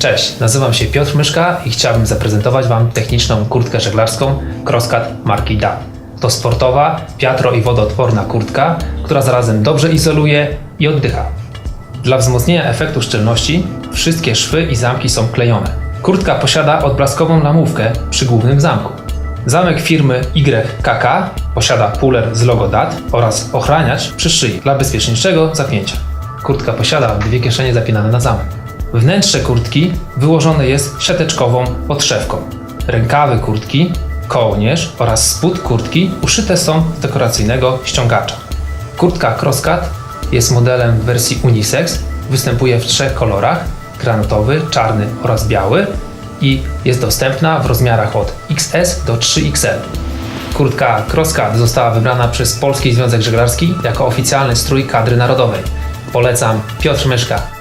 Cześć, nazywam się Piotr Myszka i chciałbym zaprezentować Wam techniczną kurtkę żeglarską Crosscut marki DA. To sportowa, wiatro- i wodoodporna kurtka, która zarazem dobrze izoluje i oddycha. Dla wzmocnienia efektu szczelności wszystkie szwy i zamki są klejone. Kurtka posiada odblaskową lamówkę przy głównym zamku. Zamek firmy YKK posiada puller z logo DAT oraz ochraniacz przy szyi dla bezpieczniejszego zapięcia. Kurtka posiada dwie kieszenie zapinane na zamek. Wnętrze kurtki wyłożone jest siateczkową podszewką. Rękawy kurtki, kołnierz oraz spód kurtki uszyte są z dekoracyjnego ściągacza. Kurtka Crosscut jest modelem w wersji unisex, występuje w trzech kolorach: granatowy, czarny oraz biały i jest dostępna w rozmiarach od XS do 3XL. Kurtka Crosscut została wybrana przez Polski Związek Żeglarski jako oficjalny strój kadry narodowej. Polecam Piotr Myszka.